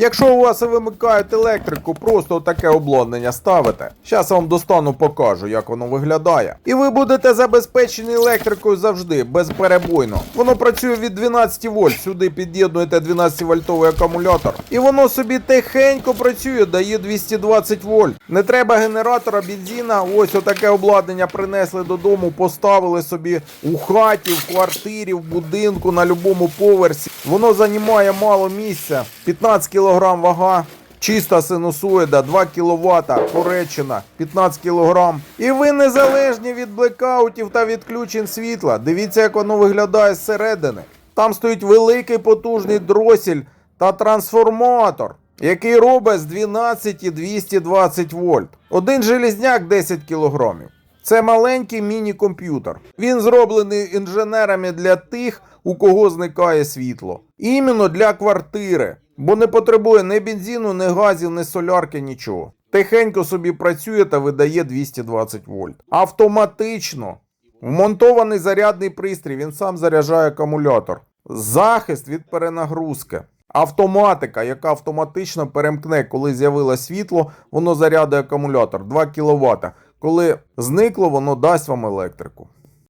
Якщо у вас вимикають електрику, просто таке обладнання ставите. Я вам достану покажу, як воно виглядає. І ви будете забезпечені електрикою завжди, безперебойно. Воно працює від 12 вольт. Сюди під'єднуєте 12 вольтовий акумулятор. І воно собі тихенько працює, дає 220 вольт. Не треба генератора, бензина. Ось отаке обладнання принесли додому, поставили собі у хаті, в квартирі, в будинку, на будь-якому поверсі. Воно займає мало місця. 15 кг вага. Чиста синусоїда, 2 кВт, Туреччина, 15 кг. І ви незалежні від блекаутів та відключень світла. Дивіться, як воно виглядає зсередини. Там стоїть великий потужний дросіль та трансформатор, який робить з 12 і 220 вольт. Один железняк 10 кг. Це маленький міні-комп'ютер. Він зроблений інженерами для тих, у кого зникає світло. Іменно для квартири, бо не потребує ні бензину, ні газів, ні солярки, нічого. Тихенько собі працює та видає 220 вольт. Автоматично. Вмонтований зарядний пристрій, він сам заряджає акумулятор. Захист від перенагрузки. Автоматика, яка автоматично перемкне, коли з'явилось світло, воно зарядить акумулятор 2 кВт. Коли зникло, воно дасть вам електрику.